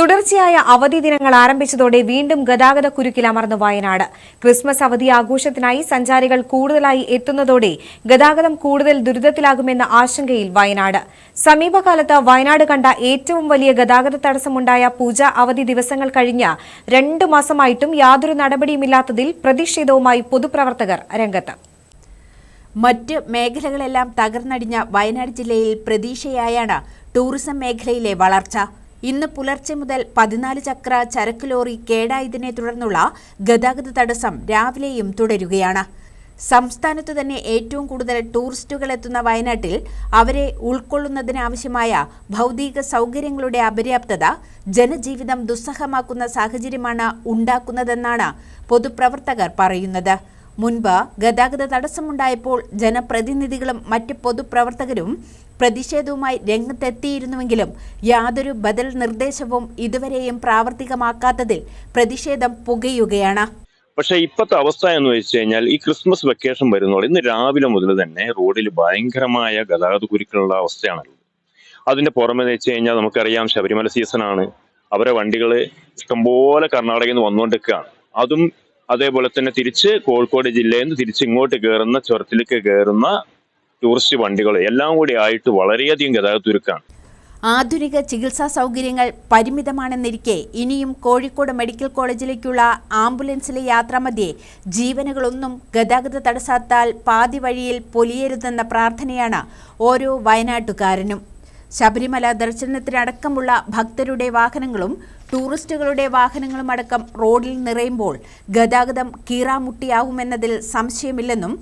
തുടർച്ചയായ അവധി ദിനങ്ങൾ ആരംഭിച്ചതോടെ വീണ്ടും ഗതാഗത കുരുക്കിലമർന്നു വയനാട്. ക്രിസ്മസ് അവധി ആഘോഷത്തിനായി സഞ്ചാരികൾ കൂടുതലായി എത്തുന്നതോടെ ഗതാഗതം കൂടുതൽ ദുരിതത്തിലാകുമെന്ന ആശങ്കയിൽ വയനാട്. സമീപകാലത്ത് വയനാട് കണ്ട ഏറ്റവും വലിയ ഗതാഗത തടസ്സമുണ്ടായ പൂജ അവധി ദിവസങ്ങൾ കഴിഞ്ഞ രണ്ടു മാസമായിട്ടും യാതൊരു നടപടിയുമില്ലാത്തതിൽ പ്രതിഷേധവുമായി പൊതുപ്രവർത്തകർ രംഗത്ത്. മറ്റ് മേഖലകളെല്ലാം തകർന്നടിഞ്ഞ വയനാട് ജില്ലയിൽ പ്രതീക്ഷയായാണ് ടൂറിസം മേഖലയിലെ വളർച്ച. ഇന്ന് പുലർച്ചെ മുതൽ പതിനാല് ചക്ര ചരക്ക് ലോറി കേടായതിനെ തുടർന്നുള്ള ഗതാഗത തടസ്സം രാവിലെയും തുടരുകയാണ്. സംസ്ഥാനത്തു തന്നെ ഏറ്റവും കൂടുതൽ ടൂറിസ്റ്റുകൾ എത്തുന്ന വയനാട്ടിൽ അവരെ ഉൾക്കൊള്ളുന്നതിനാവശ്യമായ ഭൗതിക സൗകര്യങ്ങളുടെ അപര്യാപ്തത ജനജീവിതം ദുസ്സഹമാക്കുന്ന സാഹചര്യമാണ് ഉണ്ടാക്കുന്നതെന്നാണ് പൊതുപ്രവർത്തകർ പറയുന്നത്. മുൻപ് ഗതാഗത തടസ്സമുണ്ടായപ്പോൾ ജനപ്രതിനിധികളും മറ്റ് പൊതുപ്രവർത്തകരും പ്രതിഷേധവുമായി രംഗത്തെത്തിയിരുന്നുവെങ്കിലും യാതൊരു ബദൽ നിർദ്ദേശവും ഇതുവരെയും പ്രാവർത്തികമാക്കാത്തതിൽ പ്രതിഷേധം പുകയുകയാണ്. പക്ഷെ ഇപ്പോഴത്തെ അവസ്ഥ എന്ന് വെച്ച് കഴിഞ്ഞാൽ ഈ ക്രിസ്മസ് വെക്കേഷൻ വരുന്നതോടെ ഇന്ന് രാവിലെ മുതൽ തന്നെ റോഡിൽ ഭയങ്കരമായ ഗതാഗത കുരുക്കളുള്ള അവസ്ഥയാണല്ലോ അതിന്റെ പുറമെ വെച്ച് കഴിഞ്ഞാൽ നമുക്കറിയാം ശബരിമല സീസണാണ്. അവരെ വണ്ടികൾ ഇഷ്ടംപോലെ കർണാടകയിൽ നിന്ന് വന്നുകൊണ്ടിരിക്കുകയാണ്. അതും അതേപോലെ തന്നെ തിരിച്ച് കോഴിക്കോട് ജില്ലയിൽ നിന്ന് തിരിച്ച് ഇങ്ങോട്ട് കയറുന്ന ചുരത്തിലേക്ക് കയറുന്ന ടൂറിസ്റ്റ് വണ്ടികൾ എല്ലാം കൂടി ആയിട്ട് വളരെയധികം ഗതാഗത ഒരുക്കാണ് ആധുനിക ചികിത്സാ സൗകര്യങ്ങൾ പരിമിതമാണെന്നിരിക്കെ ഇനിയും കോഴിക്കോട് മെഡിക്കൽ കോളേജിലേക്കുള്ള ആംബുലൻസിലെ യാത്രാമധ്യേ ജീവനുകളൊന്നും ഗതാഗത തടസ്സത്താൽ പാതി വഴിയിൽ പൊലിയരുതെന്ന പ്രാർത്ഥനയാണ് ഓരോ വയനാട്ടുകാരനും. ശബരിമല ദർശനത്തിനടക്കമുള്ള ഭക്തരുടെ വാഹനങ്ങളും ടൂറിസ്റ്റുകളുടെ വാഹനങ്ങളുമടക്കം റോഡിൽ നിറയുമ്പോൾ ഗതാഗതം കീറാമുട്ടിയാവുമെന്നതിൽ സംശയമില്ലെന്നും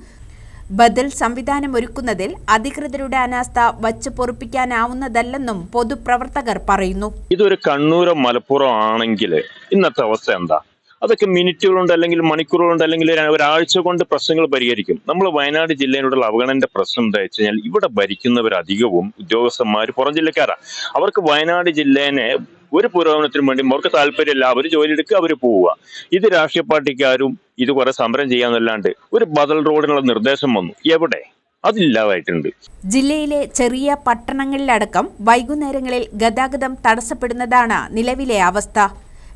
ബദൽ സംവിധാനം ഒരുക്കുന്നതിൽ അധികൃതരുടെ അനാസ്ഥ വച്ച് പൊറുപ്പിക്കാനാവുന്നതല്ലെന്നും പൊതുപ്രവർത്തകർ പറയുന്നു. ഇതൊരു കണ്ണൂരോ മലപ്പുറം ആണെങ്കിൽ ഇന്നത്തെ അവസ്ഥ എന്താ? അതൊക്കെ മിനിറ്റുകളുണ്ട് അല്ലെങ്കിൽ മണിക്കൂറുകളുണ്ട് അല്ലെങ്കിൽ ഒരു- ഒരാഴ്ച കൊണ്ട് പ്രശ്നങ്ങൾ പരിഹരിക്കും. നമ്മൾ വയനാട് ജില്ലയിലുള്ള അവഗണന്റെ പ്രശ്നം എന്താ വെച്ച് കഴിഞ്ഞാൽ ഇവിടെ ഭരിക്കുന്നവർ അധികവും ഉദ്യോഗസ്ഥന്മാർ പുറം ജില്ലക്കാരാ. അവർക്ക് വയനാട് ജില്ലേനെ ഒരു പുരോഗമനത്തിനും വേണ്ടി അവർക്ക് താല്പര്യമില്ല. അവർ ജോലി എടുക്കുക അവർ പോവുക. ഇത് രാഷ്ട്രീയ പാർട്ടിക്കാരും ഇത് കുറെ സമരം ചെയ്യാന്നല്ലാണ്ട് ഒരു ബദൽ റോഡിനുള്ള നിർദ്ദേശം വന്നു. എവിടെ? അതില്ലാതായിട്ടുണ്ട് ജില്ലയിലെ ചെറിയ പട്ടണങ്ങളിലടക്കം വൈകുന്നേരങ്ങളിൽ ഗതാഗതം തടസ്സപ്പെടുന്നതാണ് നിലവിലെ അവസ്ഥ.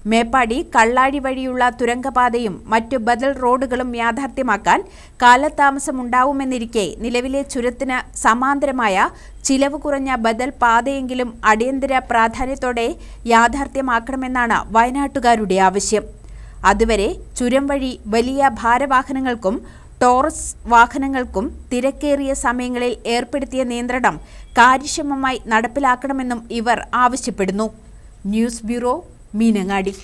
മേപ്പാടി കള്ളാടി വഴിയുള്ള തുരങ്കപാതയും മറ്റു ബദൽ റോഡുകളും യാഥാർത്ഥ്യമാക്കാൻ കാലതാമസമുണ്ടാവുമെന്നിരിക്കെ നിലവിലെ ചുരത്തിന് സമാന്തരമായ ചിലവ് കുറഞ്ഞ ബദൽ പാതയെങ്കിലും അടിയന്തര പ്രാധാന്യത്തോടെ യാഥാർത്ഥ്യമാക്കണമെന്നാണ് വയനാട്ടുകാരുടെ ആവശ്യം. അതുവരെ ചുരം വഴി വലിയ ഭാരവാഹനങ്ങൾക്കും ടോറസ് വാഹനങ്ങൾക്കും തിരക്കേറിയ സമയങ്ങളിൽ ഏർപ്പെടുത്തിയ നിയന്ത്രണം കാര്യക്ഷമമായി നടപ്പിലാക്കണമെന്നും ഇവർ ആവശ്യപ്പെടുന്നു. News bureau Meenangadi.